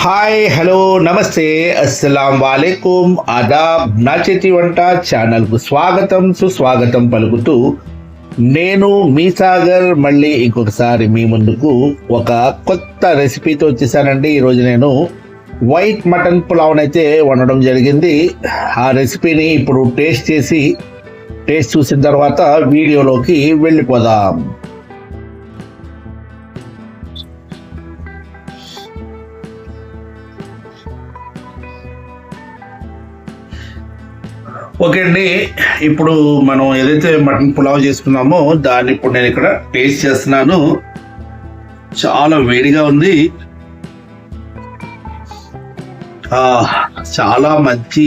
Hi hello నమస్తే అస్సలం వాలేకుమ్ ఆదాబ్ నా చేతి వంట ఛానల్కు స్వాగతం సుస్వాగతం పలుకుతూ నేను మీ సాగర్ మళ్ళీ ఇంకొకసారి మీ ముందుకు ఒక కొత్త రెసిపీతో వచ్చేసానండి. ఈరోజు నేను వైట్ మటన్ పులావ్నైతే అయితే వండడం జరిగింది. ఆ రెసిపీని ఇప్పుడు టేస్ట్ చేసి టేస్ట్ చూసిన తర్వాత వీడియోలోకి వెళ్ళిపోదాం. ఓకే అండి. ఇప్పుడు మనం ఏదైతే మటన్ పులావ్ చేసుకున్నామో దాన్ని ఇప్పుడు నేను ఇక్కడ టేస్ట్ చేస్తున్నాను. చాలా వేడిగా ఉంది. చాలా మంచి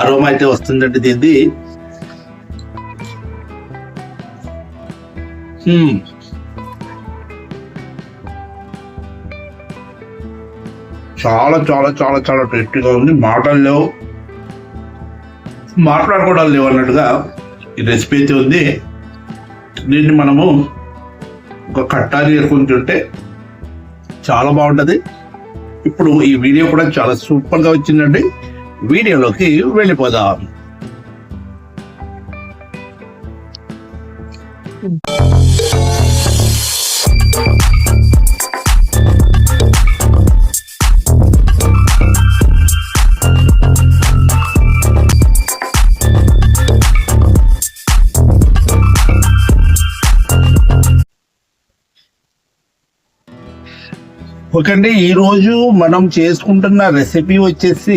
అరోమా అయితే వస్తుందండి దీన్ని చాలా చాలా చాలా చాలా టేస్టీగా ఉంది. మాటలు లేవు మాట్లాడుకోవడాలు లేవు అన్నట్టుగా ఈ రెసిపీ అయితే ఉంది. దీన్ని మనము ఒక కట్టాలి వేసుకుని తింటే చాలా బాగుంటుంది. ఇప్పుడు ఈ వీడియో కూడా చాలా సూపర్గా వచ్చిందండి. వీడియోలోకి వెళ్ళిపోదాం. ఓకే అండి ఈరోజు మనం చేసుకుంటున్న రెసిపీ వచ్చేసి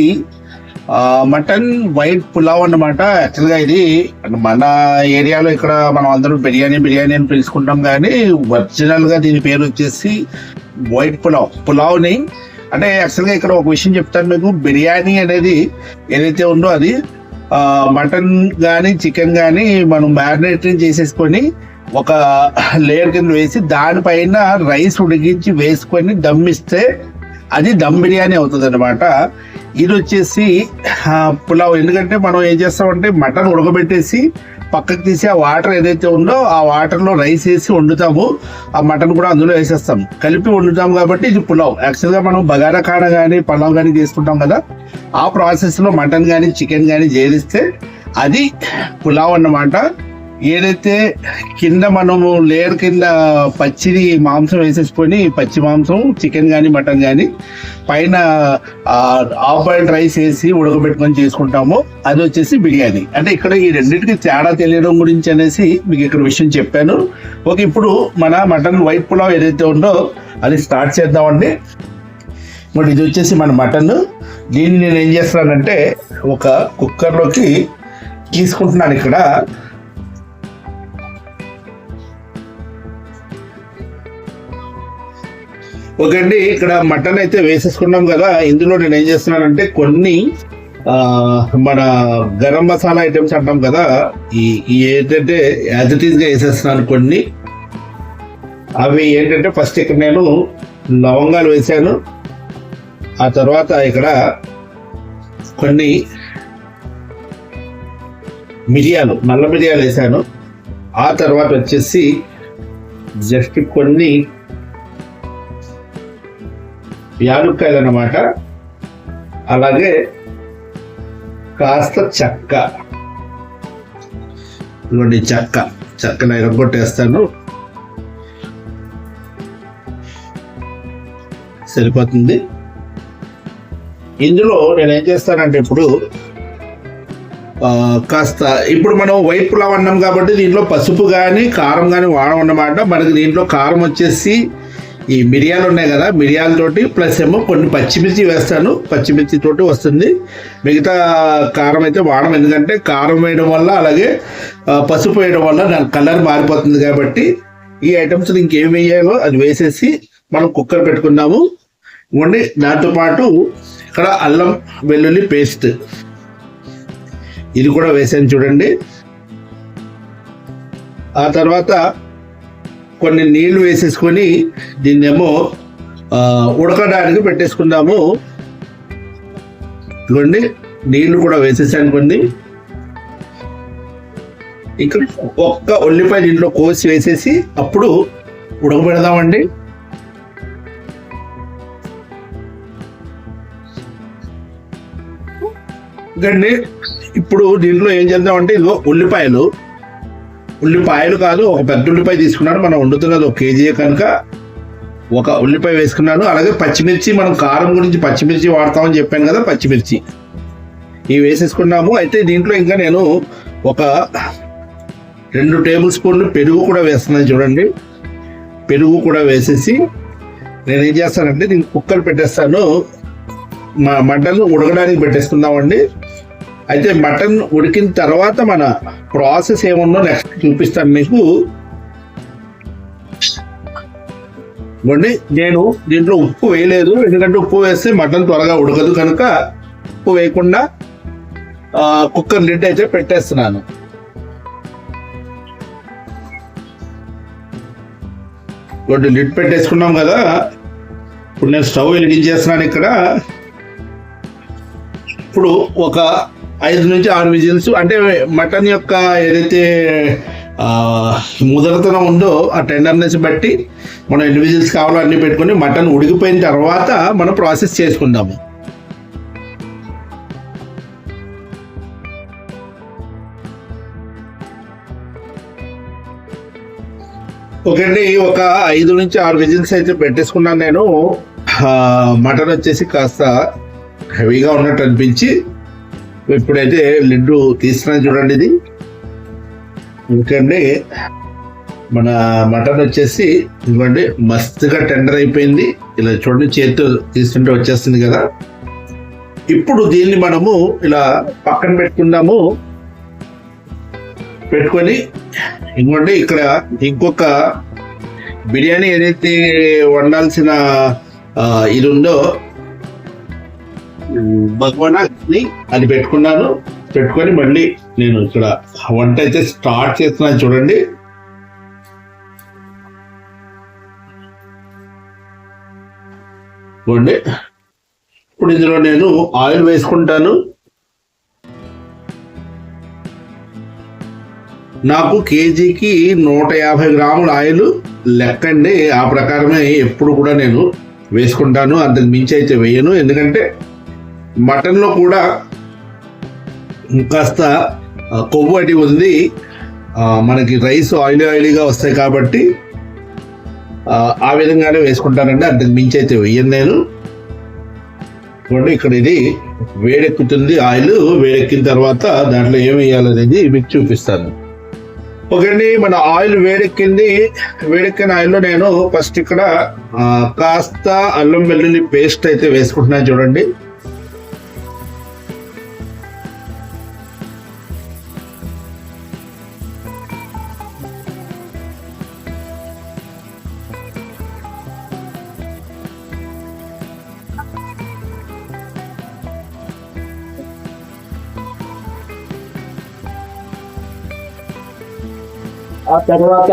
మటన్ వైట్ పులావ్ అన్నమాట. యాక్చువల్గా ఇది మన ఏరియాలో ఇక్కడ మనం అందరూ బిర్యానీ బిర్యానీ అని పిలుచుకుంటాం కానీ ఒరిజినల్గా దీని పేరు వచ్చేసి వైట్ పులావ్ పులావ్ని. అంటే యాక్చువల్గా ఇక్కడ ఒక విషయం చెప్తాను మీకు. బిర్యానీ అనేది ఏదైతే ఉందో అది మటన్ కానీ చికెన్ కానీ మనం మ్యారినేటింగ్ చేసేసుకొని ఒక లేయర్ కింద వేసి దానిపైన రైస్ ఉడికించి వేసుకొని దమ్ ఇస్తే అది దమ్ బిర్యానీ అవుతుంది అనమాట ఇది వచ్చేసి పులావ్. ఎందుకంటే మనం ఏం చేస్తామంటే మటన్ ఉడకబెట్టేసి పక్కకు తీసి ఆ వాటర్ ఏదైతే ఉందో ఆ వాటర్లో రైస్ వేసి వండుతాము. ఆ మటన్ కూడా అందులో వేసేస్తాం. కలిపి వండుతాం కాబట్టి ఇది పులావ్. యాక్చువల్గా మనం బగారా కాడ కానీ పలావ్ కానీ చేసుకుంటాం కదా. ఆ ప్రాసెస్లో మటన్ కానీ చికెన్ కానీ చేరిస్తే అది పులావ్ అన్నమాట. ఏదైతే కింద మనము లేయర్ కింద పచ్చిది మాంసం వేసేసుకొని పచ్చి మాంసం చికెన్ కానీ మటన్ కానీ పైన హాఫ్ బాయిల్డ్ రైస్ వేసి ఉడకబెట్టుకొని చేసుకుంటాము. అది వచ్చేసి బిర్యానీ. అంటే ఇక్కడ ఈ రెండింటికి తేడా తెలియడం గురించి అనేసి మీకు ఇక్కడ విషయం చెప్పాను. ఓకే ఇప్పుడు మన మటన్ వైట్ పులావ్ ఏదైతే ఉందో అది స్టార్ట్ చేద్దామండి. మరి ఇది వచ్చేసి మన మటన్. దీన్ని నేను ఏం చేస్తున్నానంటే ఒక కుక్కర్లోకి తీసుకుంటున్నాను ఇక్కడ. ఓకే అండి ఇక్కడ మటన్ అయితే వేసేసుకున్నాం కదా. ఇందులో నేను ఏం చేస్తున్నానంటే కొన్ని మన గరం మసాలా ఐటమ్స్ అంటాం కదా ఈ ఈ ఏంటంటే యాజ్ ఇట్ ఈస్గా వేసేస్తున్నాను కొన్ని. అవి ఏంటంటే ఫస్ట్ ఇక్కడ నేను లవంగాలు వేసాను. ఆ తర్వాత ఇక్కడ కొన్ని మిరియాలు నల్ల మిరియాలు వేసాను. ఆ తర్వాత వచ్చేసి జస్ట్ కొన్ని యాలుక్కాయలు అన్నమాట అలాగే కాస్త చెక్క. ఇదిగోండి చెక్క. చెక్కను ఎరగొట్టేస్తాను. సరిపోతుంది. ఇందులో నేను ఏం చేస్తానంటే ఇప్పుడు కాస్త ఇప్పుడు మనం వైట్ పులావ్ అన్నాం కాబట్టి దీంట్లో పసుపు కానీ కారం కానీ వాడమన్నమాట. మనకి దీంట్లో కారం వచ్చేసి ఈ మిరియాలు ఉన్నాయి కదా మిరియాలతోటి ప్లస్ ఏమో కొన్ని పచ్చిమిర్చి వేస్తాను. పచ్చిమిర్చి తోటి వస్తుంది. మిగతా కారం అయితే వాడడం ఎందుకంటే కారం వేయడం వల్ల అలాగే పసుపు వేయడం వల్ల దాని కలర్ మారిపోతుంది కాబట్టి ఈ ఐటమ్స్ ఇంకేం వేయాలో అది వేసేసి మనం కుక్కర్ పెట్టుకున్నాము ఇవ్వండి దాంతోపాటు ఇక్కడ అల్లం వెల్లుల్లి పేస్ట్ ఇది కూడా వేసాను చూడండి. ఆ తర్వాత కొన్ని నీళ్ళు వేసేసుకొని దీన్నేమో ఉడకడానికి పెట్టేసుకుందాము. ఇదిగోండి నీళ్ళు కూడా వేసేసాను కొన్ని. ఇక్కడ ఒక్క ఉల్లిపాయ దీంట్లో కోసి వేసేసి అప్పుడు ఉడకబెడదామండి. గండి ఇప్పుడు దీంట్లో ఏం చేద్దామంటే ఇదిగో ఉల్లిపాయలు. ఉల్లిపాయలు కాదు ఒక పెద్ద ఉల్లిపాయ తీసుకున్నాను మనం వండుతున్నది ఒక కేజీ కనుక ఒక ఉల్లిపాయ వేసుకున్నాను. అలాగే పచ్చిమిర్చి మనం కారం గురించి పచ్చిమిర్చి వాడతామని చెప్పాను కదా పచ్చిమిర్చి. ఇవి వేసేసుకున్నాము. అయితే దీంట్లో ఇంకా నేను ఒక రెండు టేబుల్ స్పూన్లు పెరుగు కూడా వేస్తున్నాను చూడండి. పెరుగు కూడా వేసేసి నేను ఏం చేస్తానంటే నేను కుక్కర్ పెట్టేస్తాను. మా మటన్ ఉడకడానికి పెట్టేసుకుందామండి. అయితే మటన్ ఉడికిన తర్వాత మన ప్రాసెస్ ఏముందో నెక్స్ట్ చూపిస్తాను మీకు. ఇవ్వండి నేను దీంట్లో ఉప్పు వేయలేదు. ఎందుకంటే ఉప్పు వేస్తే మటన్ త్వరగా ఉడకదు కనుక ఉప్పు వేయకుండా కుక్కర్ లిడ్ అయితే పెట్టేస్తున్నాను. ఇవ్వండి లిడ్ పెట్టేసుకున్నాం కదా. ఇప్పుడు నేను స్టవ్ వెలిగించేస్తున్నాను ఇక్కడ. ఇప్పుడు ఒక ఐదు నుంచి ఆరు విజిల్స్ అంటే మటన్ యొక్క ఏదైతే ఆ, ముదరతనం ఉందో ఆ టెండర్నెస్ బట్టి మనం ఎన్ని విజిల్స్ కావాలో అన్ని పెట్టుకొని మటన్ ఉడికిపోయిన తర్వాత మనం ప్రాసెస్ చేసుకుందాము. ఒకటి ఒక ఐదు నుంచి ఆరు విజిల్స్ అయితే పెట్టేసుకున్నాను నేను. మటన్ వచ్చేసి కాస్త హెవీగా ఉన్నట్టు అనిపించి ఇప్పుడైతే లిడ్డు తీస్తున్నాను చూడండి ఇది. ఎందుకంటే మన మటన్ వచ్చేసి ఇవ్వండి మస్తుగా టెండర్ అయిపోయింది. ఇలా చూడండి చేతితో తీసుకుంటే వచ్చేస్తుంది కదా. ఇప్పుడు దీన్ని మనము ఇలా పక్కన పెట్టుకుందాము. పెట్టుకొని ఇంకోండి ఇక్కడ ఇంకొక బిర్యానీ ఏదైతే వండాల్సిన ఇది ఉందో భగవాన్ని అది పెట్టుకున్నాను. పెట్టుకొని మళ్ళీ నేను ఇక్కడ వంట అయితే స్టార్ట్ చేస్తున్నాను చూడండి. చూడండి. ఇప్పుడు ఇందులో నేను ఆయిల్ వేసుకుంటాను. నాకు కేజీకి నూట యాభై గ్రాముల ఆయిల్ లెక్కండి. ఆ ప్రకారమే ఎప్పుడు కూడా నేను వేసుకుంటాను. అంతకు మించి అయితే వేయను. ఎందుకంటే మటన్లో కూడా కాస్త కొవ్వు అడి ఉంది. మనకి రైస్ ఆయిలీ ఆయిలీగా వస్తాయి కాబట్టి ఆ, విధంగానే వేసుకుంటానండి అంతకు మించి అయితే వెయ్యను నేను. చూడండి ఇక్కడ ఇది వేడెక్కుతుంది ఆయిల్. వేడెక్కిన తర్వాత దాంట్లో ఏం వేయాలనేది మీకు చూపిస్తాను. ఓకే అండి మన ఆయిల్ వేడెక్కింది. వేడెక్కిన ఆయిల్లో నేను ఫస్ట్ ఇక్కడ కాస్త అల్లం వెల్లుల్లి పేస్ట్ అయితే వేసుకుంటున్నాను చూడండి. ఆ తర్వాత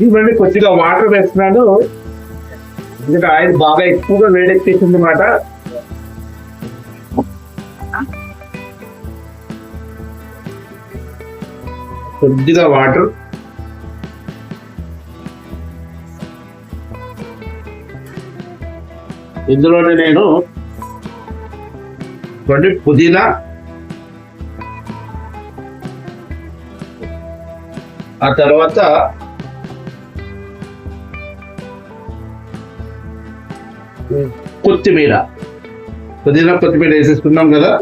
ఇవ్వండి కొద్దిగా వాటర్ వేస్తున్నాను ఎందుకంటే ఆయిల్ బాగా ఎక్కువగా వేడెక్కేసింది అన్నమాట కొద్దిగా వాటర్ ఇందులోనే నేను చూడండి పుదీనా ఆ తర్వాత కొత్తిమీర. పుదీనా కొత్తిమీర వేసేసుకున్నాం కదా.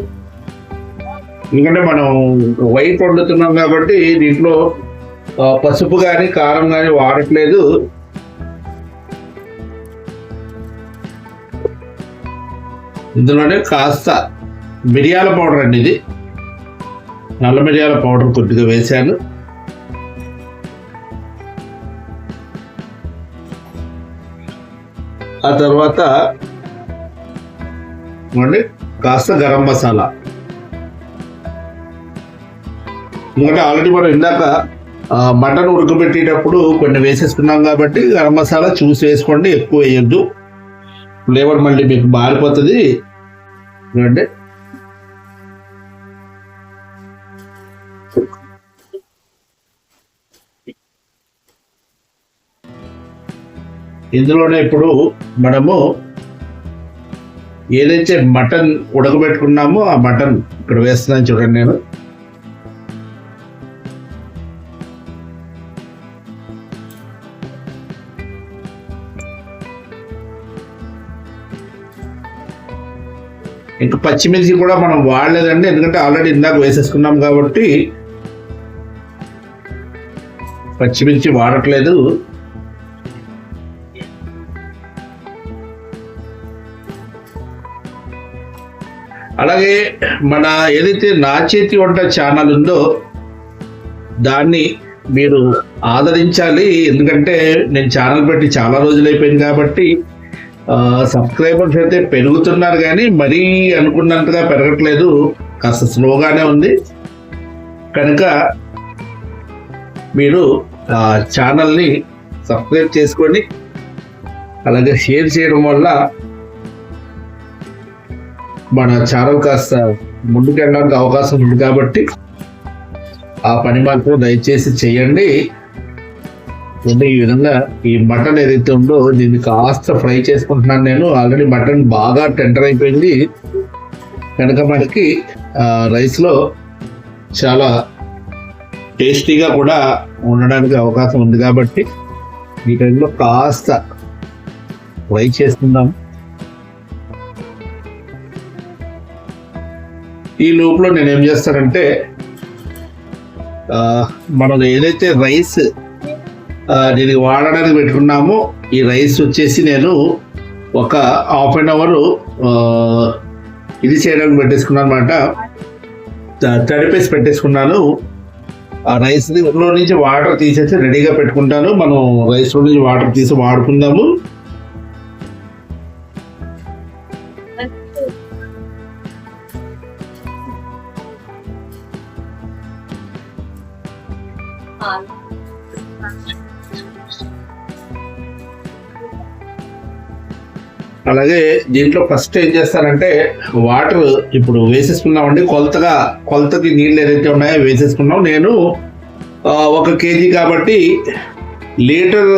ఎందుకంటే మనం వైట్ వండుతున్నాం కాబట్టి దీంట్లో పసుపు కానీ కారం కానీ వాడట్లేదు. ఇందులోనే కాస్త మిరియాల పౌడర్ అండి ఇది. నల్ల మిరియాల పౌడర్ కొద్దిగా వేశాను. ఆ తర్వాత కాస్త గరం మసాలా. ఎందుకంటే ఆల్రెడీ మనం ఇందాక మటన్ ఉడకబెట్టేటప్పుడు కొన్ని వేసేసుకున్నాం కాబట్టి గరం మసాలా చూసి వేసుకోండి ఎక్కువ వేయొద్దు. ఫ్లేవర్ మళ్ళీ మీకు మారిపోతుంది. చూడండి. ఇందులోనే ఇప్పుడు మనము ఏదైతే మటన్ ఉడకబెట్టుకున్నామో ఆ మటన్ ఇక్కడ వేస్తున్నాను చూడండి నేను. ఇంకా పచ్చిమిర్చి కూడా మనం వాడలేదండి. ఎందుకంటే ఆల్రెడీ ఇందాక వేసేసుకున్నాం కాబట్టి పచ్చిమిర్చి వాడట్లేదు. అలాగే మన ఏదైతే నా చేతి వంట ఛానల్ ఉందో దాన్ని మీరు ఆదరించాలి. ఎందుకంటే నేను ఛానల్ పెట్టి చాలా రోజులు అయిపోయింది కాబట్టి సబ్స్క్రైబర్స్ అయితే పెరుగుతున్నారు కానీ మరీ అనుకున్నంతగా పెరగట్లేదు. కాస్త స్లోగానే ఉంది. కనుక మీరు ఆ ఛానల్ని సబ్స్క్రైబ్ చేసుకొని అలాగే షేర్ చేయడం వల్ల మన ఛానల్ కాస్త ముందుకెళ్ళడానికి అవకాశం ఉంది కాబట్టి ఆ పని మాత్రం దయచేసి చేయండి. అంటే ఈ విధంగా ఈ మటన్ ఏదైతే ఉందో దీన్ని కాస్త ఫ్రై చేసుకుంటున్నాను నేను. ఆల్రెడీ మటన్ బాగా టెండర్ అయిపోయింది. కనుక మనకి రైస్లో చాలా టేస్టీగా కూడా ఉండడానికి అవకాశం ఉంది కాబట్టి ఈ టైంలో కాస్త ఫ్రై చేసుకుందాం. ఈ లోపల నేను ఏం చేస్తానంటే మనం ఏదైతే రైస్ దీనికి వాడడానికి పెట్టుకున్నాము. ఈ రైస్ వచ్చేసి నేను ఒక హాఫ్ అన్ అవర్ ఇది చేయడానికి పెట్టేసుకున్నాను అనమాట తడిపేసి పెట్టేసుకున్నాను. ఆ రైస్లో నుంచి వాటర్ తీసేసి రెడీగా పెట్టుకుంటాను. మనం రైస్లో నుంచి వాటర్ తీసి వాడుకుందాము. అలాగే దీంట్లో ఫస్ట్ ఏం చేస్తారంటే వాటర్ ఇప్పుడు వేసేసుకున్నామండి కొలతగా కొలతకి నీళ్ళు ఏదైతే ఉన్నాయో వేసేసుకున్నాం నేను ఒక కేజీ కాబట్టి లీటర్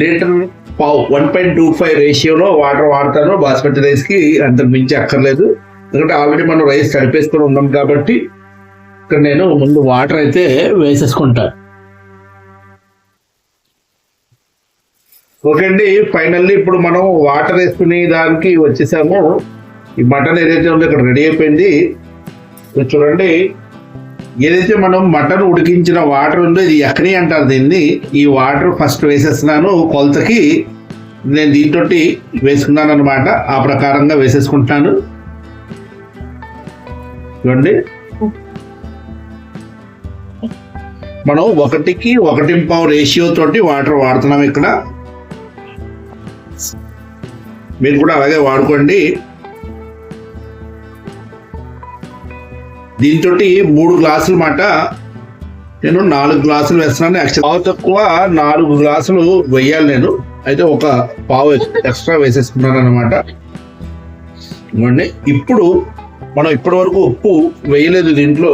లీటర్ పావు వన్ పాయింట్ టూ ఫైవ్ రేషియోలో వాటర్ వాడతాను. బాస్మతి రైస్కి అంత మించి అక్కర్లేదు. ఎందుకంటే ఆల్రెడీ మనం రైస్ తడిపేసుకొని ఉన్నాం కాబట్టి ఇక్కడ నేను ముందు వాటర్ అయితే వేసేసుకుంటాను ఓకే అండి ఫైనల్లీ ఇప్పుడు మనం వాటర్ వేసుకునే దానికి వచ్చేసాము. ఈ మటన్ ఏదైతే ఉందో ఇక్కడ రెడీ అయిపోయింది. చూడండి ఏదైతే మనం మటన్ ఉడికించిన వాటర్ ఉందో ఇది ఎక్కడి అంటారు దీన్ని. ఈ వాటర్ ఫస్ట్ వేసేస్తున్నాను కొలతకి. నేను దీంతో వేసుకున్నాను అనమాట ఆ ప్రకారంగా వేసేసుకుంటాను. చూడండి. మనం ఒకటికి ఒకటి పావు రేషియో తోటి వాటర్ వాడుతున్నాం ఇక్కడ. మీరు కూడా అలాగే వాడుకోండి. దీంతో మూడు గ్లాసులు మాట. నేను నాలుగు గ్లాసులు వేస్తున్నాను పావు తక్కువ నాలుగు గ్లాసులు వేయాలి నేను. అయితే ఒక పావు ఎక్స్ట్రా వేసేసుకున్నాను అనమాట ఇప్పుడు మనం ఇప్పటి వరకు ఉప్పు వేయలేదు దీంట్లో.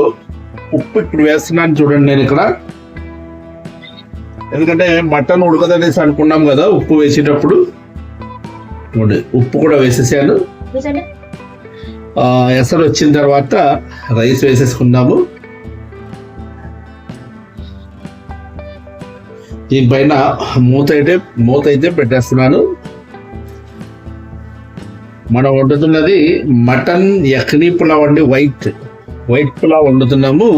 ఉప్పు ఇప్పుడు వేస్తున్నాను చూడండి నేను ఇక్కడ. ఎందుకంటే మటన్ ఉడకదనేసి అనుకున్నాం కదా ఉప్పు వేసేటప్పుడు. ఉప్పు కూడా వేసేసాను. ఎసరు వచ్చిన తర్వాత రైస్ వేసేసుకుందాము. దీనిపైన మూత అయితే మూత అయితే పెట్టేస్తున్నాను. మనం వండుతున్నది మటన్ ఎక్ని పులావ్ అండి వైట్. వైట్ పులావ్ వండుతున్నాము.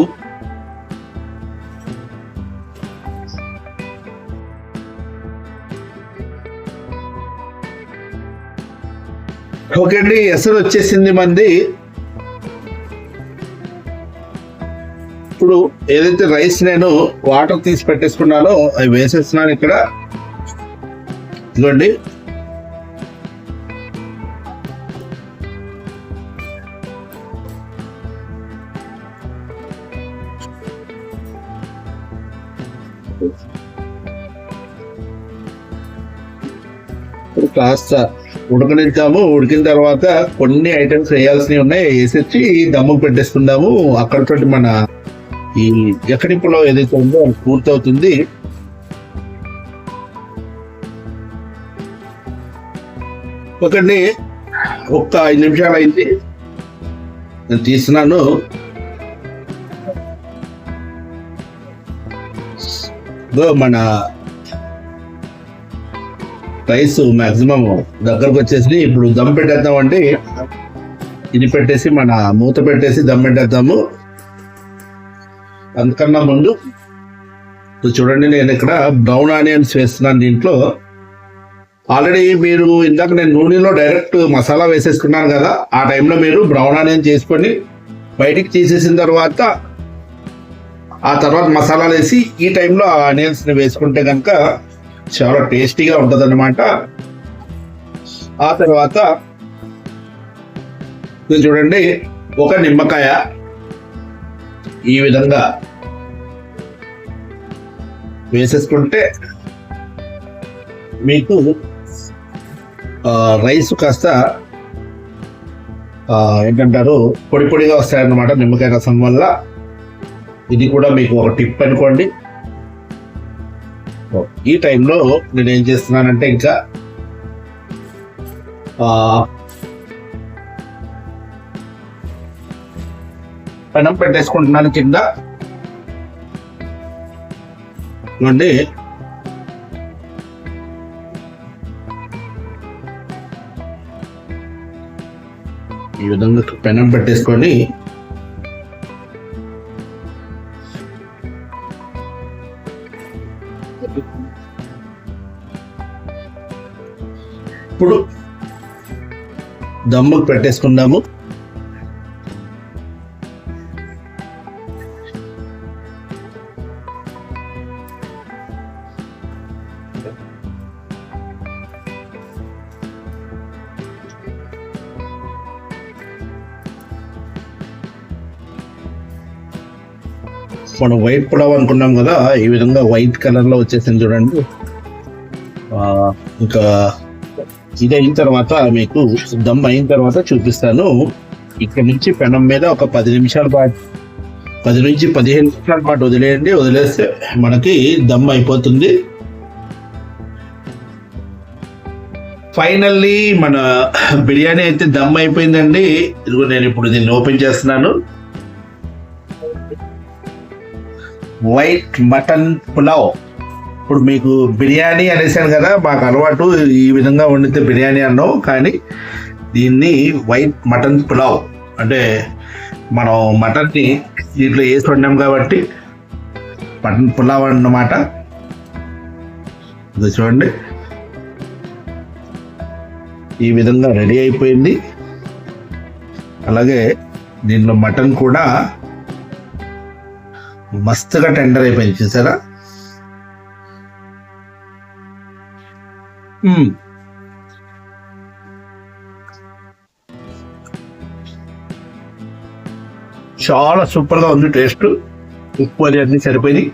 ఓకే అండి ఎసరు వచ్చేసింది మంది. ఇప్పుడు ఏదైతే రైస్ నేను వాటర్ తీసి పెట్టేసుకున్నానో అవి వేసేస్తున్నాను ఇక్కడ. ఇదిగోండి. కాస్త ఉడకనిద్దాము ఉడికిన తర్వాత కొన్ని ఐటమ్స్ వేయాల్సినవి ఉన్నాయి వేసేసి దమ్ముకు పెట్టేసుకుందాము. అక్కడతోటి మన ఈ ఎక్కడి పొలం ఏదైతే ఉందో అది పూర్తవుతుంది. ఒకటి ఒక్క ఐదు నిమిషాలు అయింది. నేను తీస్తున్నాను. మన రైస్ మాక్సిమం దగ్గరకు వచ్చేసి ఇప్పుడు దమ్ పెట్టేద్దాం అంటే ఇది పెట్టేసి మన మూత పెట్టేసి దమ్ పెట్టేద్దాము. అందుకన్నా ముందు చూడండి నేను ఇక్కడ బ్రౌన్ ఆనియన్స్ వేస్తున్నాను దీంట్లో. ఆల్రెడీ మీరు ఇందాక నేను నూనెలో డైరెక్ట్ మసాలా వేసేసుకున్నాను కదా ఆ టైంలో మీరు బ్రౌన్ ఆనియన్ చేసుకొని బయటికి తీసేసిన తర్వాత ఆ తర్వాత మసాలాలు వేసి ఈ టైంలో ఆ ఆనియన్స్ని వేసుకుంటే కనుక చాలా టేస్టీగా ఉంటుంది అనమాట ఆ తర్వాత ఇది చూడండి ఒక నిమ్మకాయ ఈ విధంగా వేసేసుకుంటే మీకు రైస్ కాస్త ఏంటంటారు పొడి పొడిగా వస్తాయన్నమాట నిమ్మకాయ రసం వల్ల. ఇది కూడా మీకు ఒక టిప్ అనుకోండి. ఈ టైంలో నేను ఏం చేస్తున్నానంటే ఇంకా పెనం పెట్టేసుకుంటున్నాను కింద. నుండి ఈ విధంగా పెనం పెట్టేసుకొని ఇప్పుడు దమ్ముకు పెట్టేసుకుందాము. మనం వైట్ పులావ్ అనుకున్నాం కదా ఈ విధంగా వైట్ కలర్లో వచ్చేసింది చూడండి. ఆ, ఇంకా ఇది అయిన తర్వాత మీకు దమ్ అయిన తర్వాత చూపిస్తాను. ఇక్కడ నుంచి పెనం మీద ఒక పది నిమిషాల పాటు పది నుంచి పదిహేను నిమిషాల పాటు వదిలేయండి. వదిలేస్తే మనకి దమ్ అయిపోతుంది. ఫైనల్లీ మన బిర్యానీ అయితే దమ్ అయిపోయిందండి. ఇదిగో నేను ఇప్పుడు దీన్ని ఓపెన్ చేస్తున్నాను. వైట్ మటన్ పులావ్ ఇప్పుడు మీకు బిర్యానీ అనేసాను కదా మాకు అలవాటు ఈ విధంగా వండితే బిర్యానీ అన్నాం కానీ దీన్ని వైట్ మటన్ పులావ్ అంటే మనం మటన్ని దీంట్లో వేసి వండాం కాబట్టి మటన్ పులావ్ అన్నమాట. ఇది చూడండి. ఈ విధంగా రెడీ అయిపోయింది. అలాగే దీంట్లో మటన్ కూడా మస్తుగా టెండర్ అయిపోయింది చూసారా? చాలా సూపర్గా ఉంది టేస్ట్. ఉప్పు అది అన్ని సరిపోయింది.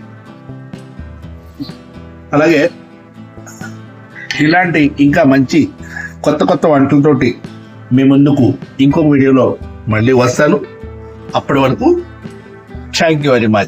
అలాగే ఇలాంటి ఇంకా మంచి కొత్త కొత్త వంటలతోటి మీ ముందుకు ఇంకొక వీడియోలో మళ్ళీ వస్తాను. అప్పటి వరకు థ్యాంక్ యూ వెరీ మచ్